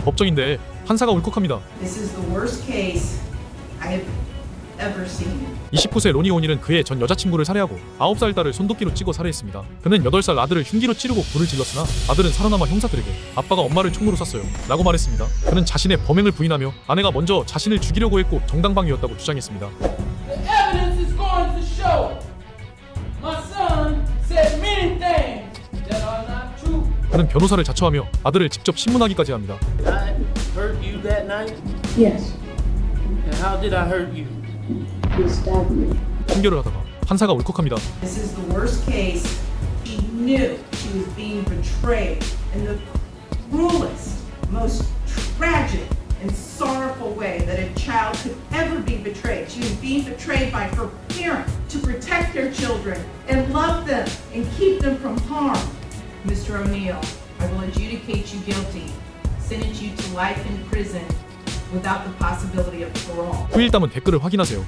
법정인데 판사가 울컥합니다. This is the worst case I have ever seen. 29세 로니 오닐은 그의 전 여자친구를 살해하고 9살 딸을 손도끼로 찍어 살해했습니다. 그는 8살 아들을 흉기로 찌르고 불을 질렀으나 아들은 살아남아 형사들에게 아빠가 엄마를 총으로 쐈어요. 라고 말했습니다. 그는 자신의 범행을 부인하며 아내가 먼저 자신을 죽이려고 했고 정당방위였다고 주장했습니다. The evidence is going to show 그는 변호사를 자처하며 아들을 직접 신문하기까지 합니다. I hurt you that night? Yes, And how did I hurt you? you stabbed me. 판결을 하다가 판사가 울컥합니다. This is the worst case. She knew she was being betrayed in the cruelest, most tragic, and sorrowful way that a child could ever be betrayed. She was being betrayed by her parents to protect their children and love them and keep them from harm. Mr. O'Neill, I will adjudicate you guilty, sentence you to life in prison without the possibility of parole. 후일담은 댓글을 확인하세요.